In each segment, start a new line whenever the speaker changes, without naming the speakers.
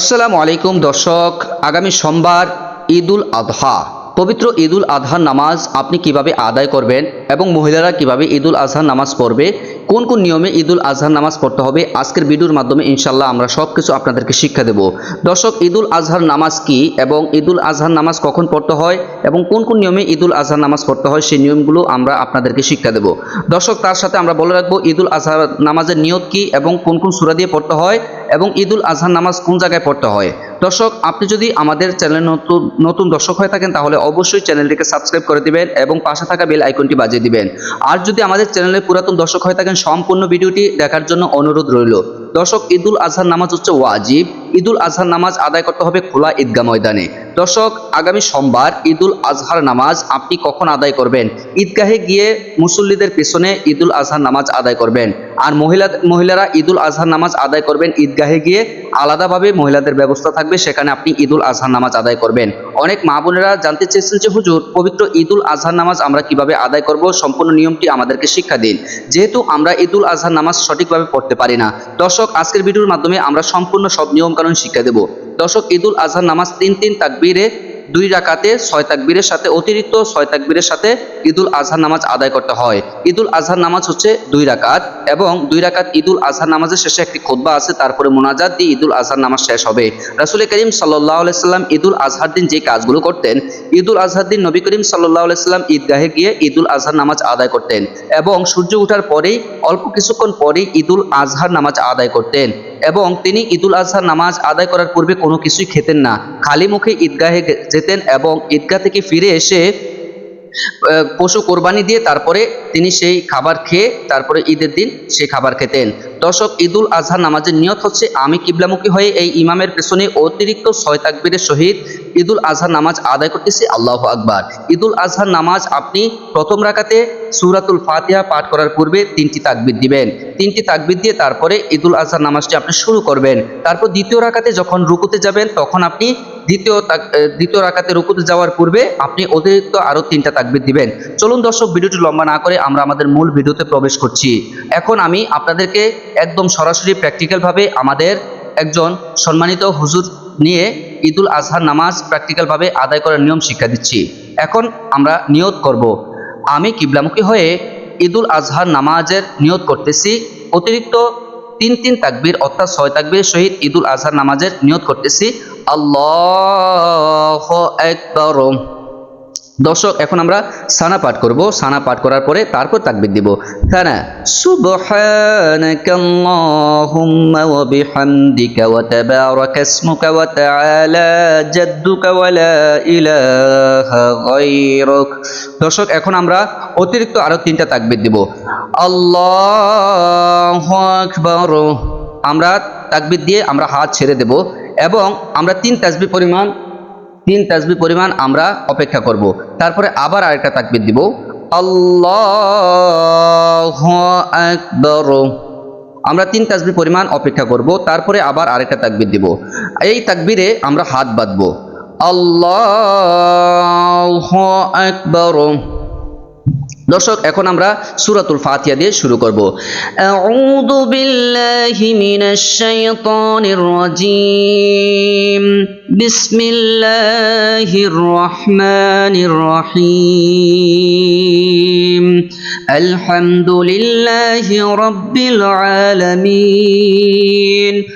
আসসালামু আলাইকুম, দর্শক। আগামী সোমবার ঈদুল আজহা পবিত্র ঈদুল আজহার নামাজ আপনি কীভাবে আদায় করবেন এবং মহিলারা কীভাবে ঈদুল আজহার নামাজ পড়বে, কোন কোন নিয়মে ঈদুল আজহার নামাজ পড়তে হবে, আজকের ভিডিওর মাধ্যমে ইনশাল্লাহ আমরা সব কিছু আপনাদেরকে শিক্ষা দেব। দর্শক, ঈদুল আজহার নামাজ কি এবং ঈদুল আজহার নামাজ কখন পড়তে হয় এবং কোন কোন নিয়মে ঈদুল আজহার নামাজ পড়তে হয়, সেই নিয়মগুলো আমরা আপনাদেরকে শিক্ষা দেব। দর্শক, তার সাথে আমরা বলে রাখব, ঈদুল আজহার নামাজের নিয়ত কি এবং কোন কোন সুরা দিয়ে পড়তে হয় এবং ঈদুল আজহার নামাজ কোন জায়গায় পড়তে হয়? দর্শক, আপনি যদি আমাদের চ্যানেল নতুন নতুন দর্শক হয়ে থাকেন, তাহলে অবশ্যই চ্যানেলটিকে সাবস্ক্রাইব করে দিবেন এবং পাশে থাকা বেল আইকনটি বাজিয়ে দিবেন। আর যদি আমাদের চ্যানেলের পুরাতন দর্শক হয়ে থাকেন, সম্পূর্ণ ভিডিওটি দেখার জন্য অনুরোধ রইল। দর্শক, ঈদুল আজহার নামাজ হচ্ছে ওয়াজিব। ঈদুল আজহার নামাজ আদায় করতে হবে খোলা ঈদগাহ ময়দানে। দর্শক, আগামী সোমবার ঈদুল আজহার নামাজ আপনি কখন আদায় করবেন? ঈদগাহে গিয়ে মুসল্লিদের পেছনে ঈদুল আজহার নামাজ আদায় করবেন। আর মহিলা মহিলারা ঈদুল আজহার নামাজ আদায় করবেন। ঈদগাহে গিয়ে আলাদাভাবে মহিলাদের ব্যবস্থা থাকবে, সেখানে আপনি ঈদুল আজহার নামাজ আদায় করবেন। অনেক মা বোনেরা জানতে চেয়েছেন যে, হুজুর, পবিত্র ঈদুল আজহার নামাজ আমরা কীভাবে আদায় করব? সম্পূর্ণ নিয়মটি আমাদেরকে শিক্ষা দিন। যেহেতু আমরা ঈদুল আজহার নামাজ সঠিকভাবে পড়তে পারি না। দর্শক, আজকের ভিডিওর মাধ্যমে আমরা সম্পূর্ণ সব নিয়মকানুন শিক্ষা দেব। দর্শক, ঈদুল আজহার নামাজ তিন তিন তাকবীরে, দুই রাকাতে ছয় তাকবীরের সাথে, অতিরিক্ত ছয় তাকবীরের সাথে ঈদুল আজহার নামাজ আদায় করতে হয়। ঈদুল আজহার নামাজ হচ্ছে দুই রাকাত এবং দুই রাকাত ঈদুল আজহার নামাজের শেষে একটি খোদবা আছে, তারপরে মোনাজাত দিয়ে ঈদুল আজহার নামাজ শেষ হবে। রাসুল করিম সাল্লাহ সাল্লাম ঈদুল আজহার দিন যে কাজগুলো করতেন, ঈদুল আজহার দিন নবী করিম সাল্লাহ সাল্লাম ঈদগাহে গিয়ে ঈদুল আজহার নামাজ আদায় করতেন এবং সূর্য ওঠার পরেই, অল্প কিছুক্ষণ পরেই ঈদুল আজহার নামাজ আদায় করতেন। এবং তিনি ঈদুল আজহার নামাজ আদায় করার পূর্বে কোনো কিছুই খেতেন না। খালি মুখে ঈদগাহে যেতেন এবং ঈদগাহ থেকে ফিরে এসে পশু কোরবানি দিয়ে তারপরে তিনি সেই খাবার খেয়ে তারপরে ঈদের দিন সেই খাবার খেতেন। দর্শক, ঈদুল আজহার নামাজের নিয়ত হচ্ছে, আমি কিবলামুখী হয়ে এই ইমামের পেছনে অতিরিক্ত ছয় তাকবীরের সহিত ঈদুল আজহার নামাজ আদায় করতেছি, আল্লাহ আকবার। ঈদুল আজহার নামাজ আপনি প্রথম রাকাতে সুরাতুল ফাতিহা পাঠ করার পূর্বে তিনটি তাকবির দিবেন। তিনটি তাকবির দিয়ে তারপরে ঈদুল আজহার নামাজটি আপনি শুরু করবেন। তারপর দ্বিতীয় রাকাতে যখন রুকুতে যাবেন, তখন আপনি দ্বিতীয় দ্বিতীয় রাকাতে রুকুতে যাওয়ার পূর্বে আপনি অতিরিক্ত আরও তিনটা তাকবির দিবেন। চলুন দর্শক, ভিডিওটি লম্বা না করে আমরা আমাদের মূল ভিডিওতে প্রবেশ করছি। এখন আমি আপনাদেরকে একদম সরাসরি প্র্যাকটিক্যালভাবে আমাদের একজন সম্মানিত হুজুর নিয়ে ঈদুল আজহার নামাজ প্র্যাকটিক্যালভাবে আদায় করার নিয়ম শিক্ষা দিচ্ছি। এখন আমরা নিয়ত করব। আমি কিবলামুখী হয়ে ঈদুল আজহার নামাজের নিয়ত করতেছি। অতিরিক্ত তিন তিন তাকবির অর্থাৎ ছয় তাকবির সহিত ঈদুল আজহার নামাজের নিয়ত করতেছি। আল্লাহ একবার দর্শক, এখন আমরা সানা পাঠ করব। সানা পাঠ করার পরে তারপর তাকবীর দিব। সানা, সুবহানাকাল্লাহুম্মা ওয়া বিহামদিকা ওয়া তাবারাকা ইসমুকা ওয়া তাআলা জাদ্দুকা ওয়া লা ইলাহা গায়রুক। দর্শক, এখন আমরা অতিরিক্ত আরও তিনটা তাকবীর দিব। আল্লাহু আকবার। আমরা তাকবীর দিয়ে আমরা হাত ছেড়ে দেব এবং আমরা তিন তাসবিহ পরিমাণ তিন তাসবি পরিমাণ আমরা অপেক্ষা করব। তারপরে আবার আরেকটা তাকবির দিব। আল্লাহ আমরা তিন তাসবি পরিমাণ অপেক্ষা করব, তারপরে আবার আরেকটা তাকবির দিব। এই তাকবিরে আমরা হাত বাঁধবো। আল্লাহ আকবর। দর্শক, এখন আমরা সুরাতুল ফাতিহা দিয়ে শুরু করব। আউযু বিল্লাহি মিনাশ শাইতানির রাজীম। বিসমিল্লাহির রহমানির রহিম। আলহামদুলিল্লাহি রাব্বিল আলামিন।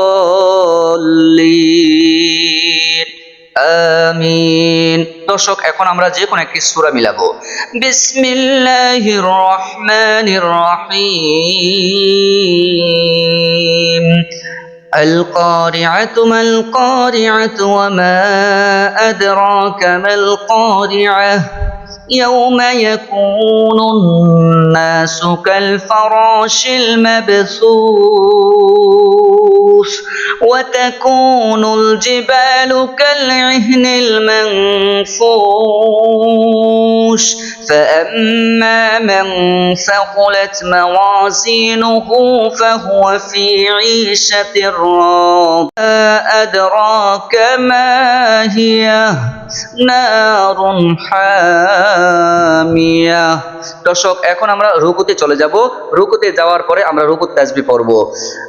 দর্শক এখন আমরা যে কোনো একটি সূরা মিলাবো বিসমিল্লাহির রহমানির রহিম القارعة ما القارعة وما أدراك ما القارعة يوم يكون الناس كالفراش المبثوث وتكون الجبال كالعهن المنفوش فأما من ثقلت موازينه فهو في عيشة راضية. أدراك ما هي নারুন দর্শক, এখন আমরা রুকুতে চলে যাব। রুকুতে যাওয়ার পরে আমরা রুকুত তাজবি পড়ব।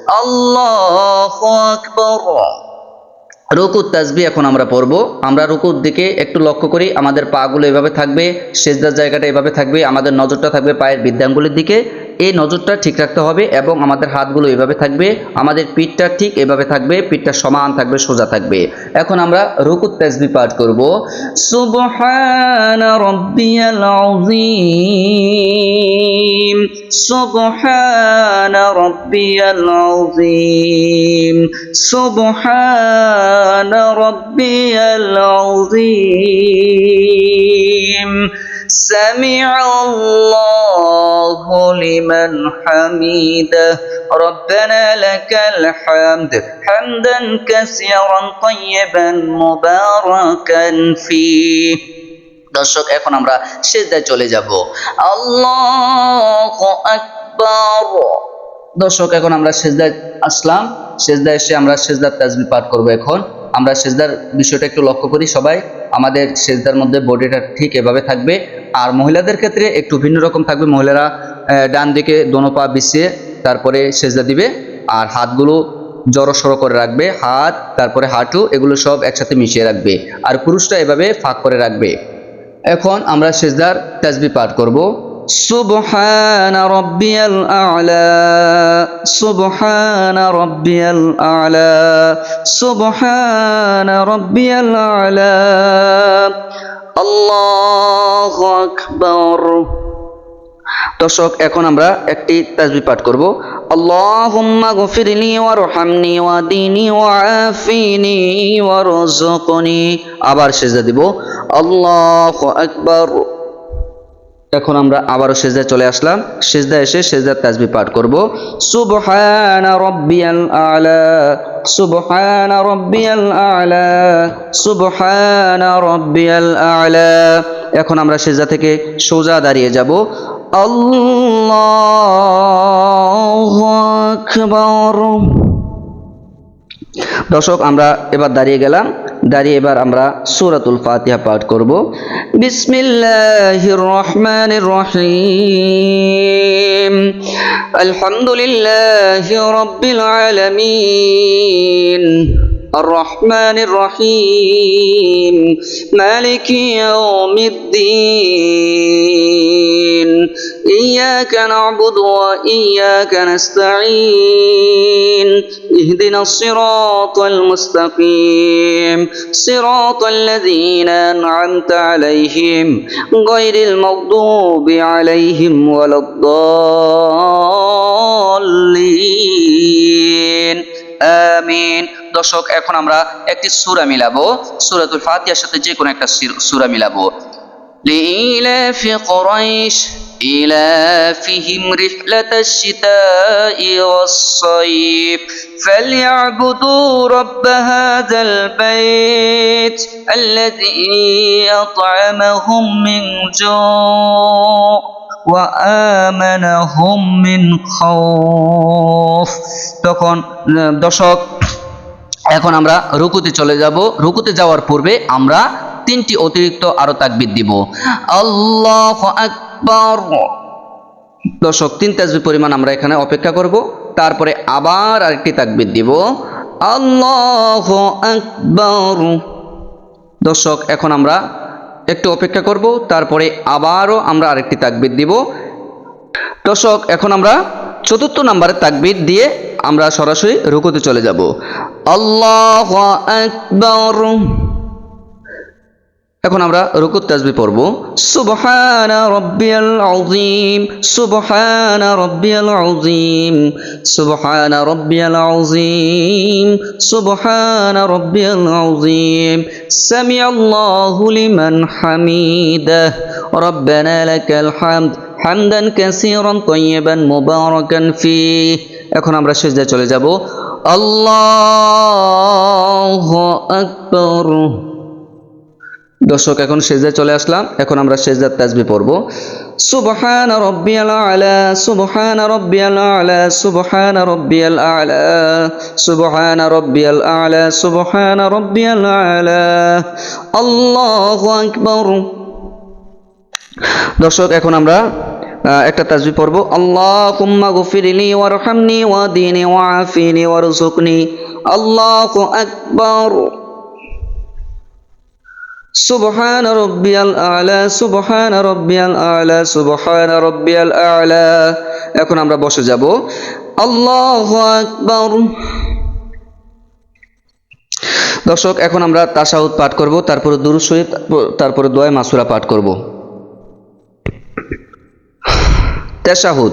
আল্লাহ আকবার। রুকুত তাজবি এখন আমরা পড়ব। আমরা রুকুর দিকে একটু লক্ষ্য করি, আমাদের পাগুলো এভাবে থাকবে, সেজদার জায়গাটা এভাবে থাকবে, আমাদের নজরটা থাকবে পায়ের বৃদ্ধাঙ্গুলির দিকে। এই নজরটা ঠিক রাখতে হবে এবং আমাদের হাতগুলো এভাবে থাকবে, আমাদের পিঠটা ঠিক এভাবে থাকবে, পিঠটা সমান থাকবে, সোজা থাকবে। এখন আমরা রুকুত তাজবি পাঠ করব। সুবহান রাব্বিয়াল আযীম, সুবহান রাব্বিয়াল আযীম سمع الله لمن حميده ربنا لك الحمد حمدا كثيرا طيبا مباركا فيه দর্শক এখন আমরা সেজদায় চলে যাব আল্লাহু আকবার দর্শক, এখন আমরা সেজদায় আসলাম। সেজদায় এসে আমরা সেজদার তাজবি পাঠ করব এখন। আমরা সেজদার বিষয়টা একটু লক্ষ্য করি সবাই। আমাদের সেজদার মধ্যে বডিটা ঠিক এভাবে থাকবে। আর মহিলাদের ক্ষেত্রে একটু ভিন্ন রকম থাকবে। মহিলারা ডান দিকে দোনো পা বিছিয়ে তারপরে সেজদা দিবে। আর হাতগুলো জড়ো সড়ো করে রাখবে। হাত, তারপরে হাঁটু, এগুলো সব একসাথে মিশিয়ে রাখবে। আর পুরুষটা এভাবে ফাঁক করে রাখবে। এখন আমরা সেজদার তাজবি পাঠ করব। সুবহান রাব্বিয়াল আ'লা, সুবহান রাব্বিয়াল আ'লা, সুবহান রাব্বিয়াল আ'লা। আল্লাহু আকবার। দর্শক, এখন আমরা একটি তাজবি পাঠ করব। আল্লাহুম্মা গফিরলি ওয়ারহামনি ওয়াদিনি ওয়াআফিনি ওয়ারযুকনি। আবার সেজদা দিব। আল্লাহু আকবার। এখন আমরা আবারও সেজদায় চলে আসলাম। সেজদা এসে সেজদার তাজবি পাঠ করব। এখন আমরা সেজদা থেকে সোজা দাঁড়িয়ে যাব। দর্শক, আমরা এবার দাঁড়িয়ে গেলাম। দাঁড়িয়ে এবার আমরা সূরাতুল ফাতিহা পাঠ করব বিসমিল্লাহির রহমানির রহিম আলহামদুলিল্লাহি রাব্বিল আলামিন الرحمن الرحيم مالك يوم الدين إياك نعبد وإياك نستعين اهدنا الصراط المستقيم صراط الذين أنعمت عليهم غير المغضوب عليهم ولا الضالين আমিন দর্শক এখন আমরা একটি সূরা মিলাবো সূরাতুল ফাতিহার সাথে যে কোনো একটা সূরা মিলাবো لإيلاف قريش إيلافهم رحلة الشتاء والصيف فليعبدوا رب هذا البيت الذي أطعمهم من جوع وآمنهم من خوف তখন আহ, দর্শক এখন আমরা রুকুতে চলে যাব রুকুতে যাওয়ার পূর্বে আমরা তিনটি অতিরিক্ত আরো তাকবির দিব আল্লাহ আকবার। দর্শক, তিন তাজবি পরিমাণ আমরা এখানে অপেক্ষা করব। তারপরে আবার আরেকটি তাকবির দিব। আল্লাহ আকবার। দর্শক, এখন আমরা একটু অপেক্ষা করব। তারপরে আবারও আমরা আরেকটি তাকবির দিব। দর্শক, এখন আমরা চতুর্থ নাম্বারের তাকবির দিয়ে আমরা সরাসরি রুকুতে চলে যাব। আল্লাহ আকবর। এখন আমরা রুকুত তাজবি পড়ব। সুবহানা রাব্বিয়াল আযীম, সুবহানা রাব্বিয়াল আযীম, সুবহানা রাব্বিয়াল আযীম, সুবহানা রাব্বিয়াল আযীম। সামিআল্লাহু লিমান হামিদাহ। রব্বানা লাকাল হামদ, হামদান কাসীরান তাইয়িবান মুবারাকান ফীহ। এখন আমরা সিজদায় চলে যাব। আল্লাহু আকবার। দর্শক, এখন সেজদায় চলে আসলাম। এখন আমরা সেজদার তাজবি পড়ব। সুবহান রব্বিয়াল আলা, সুবহান রব্বিয়াল আলা, সুবহান রব্বিয়াল আলা, সুবহান রব্বিয়াল আলা, সুবহান রব্বিয়াল আলা। আল্লাহু আকবার। দর্শক, এখন আমরা একটা তাজবি পড়ব। আল্লাহুম্মা গফিরলি ওয়ারহামনি ওয়াদিনি ওয়াআফিনি ওয়ারযুকনি। আল্লাহু আকবার। সুবহান রব্বিয়াল আলা, সুবহান রব্বিয়াল আলা, সুবহান রব্বিয়াল আলা। এখন আমরা বসে যাব। আল্লাহু আকবার। দর্শক, এখন আমরা তাশাহুদ পাঠ করব, তারপরে দুরূদ শরীফ, তারপরে দোয়া মাসুরা পাঠ করব। তাশাহুদ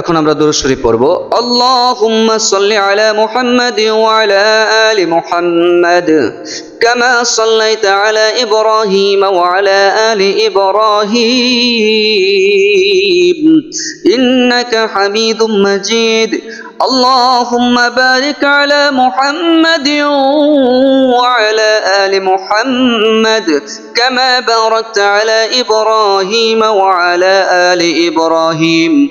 এখন আমরা দরুদ শরীফ পড়ব আল্লাহুম্মা সাল্লি আলা মুহাম্মাদ ওয়া আলা আলি মুহাম্মাদ কামা সাল্লাইতা আলা ইব্রাহিম ওয়া আলা আলি ইব্রাহিম ইন্নাকা হামিদুম মাজিদ اللهم بارك على محمد وعلى آل محمد كما باركت على إبراهيم وعلى آل إبراهيم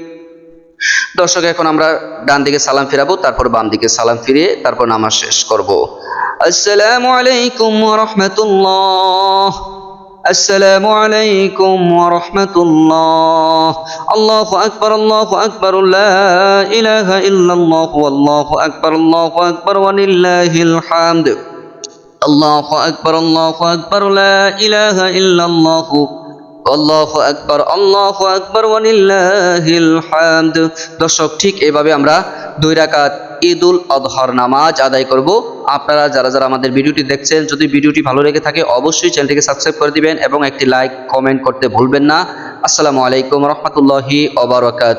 দর্শক এখন আমরা ডান দিকে সালাম ফিরাবো তারপর বাম দিকে সালাম ফিরিয়ে তারপর নামাজ শেষ করব আসসালামু আলাইকুম ওয়া রাহমাতুল্লাহ السلام عليكم ورحمة الله الله أكبر الله أكبر لا إله إلا الله والله أكبر الله أكبر ولله الحمد الله أكبر الله أكبر لا إله إلا الله আল্লাহ আকবর আল্লাহ আকবর, ওয়ালিল্লাহিল হামদ। দর্শক, ঠিক এভাবে আমরা দুই রাকাত ঈদুল আজহার নামাজ আদায় করব। আপনারা যারা যারা আমাদের ভিডিওটি দেখছেন, যদি ভিডিওটি ভালো লেগে থাকে, অবশ্যই চ্যানেলটিকে সাবস্ক্রাইব করে দিবেন এবং একটি লাইক, কমেন্ট করতে ভুলবেন না। আসসালামু আলাইকুম রহমতুল্লাহি ওবরাকাত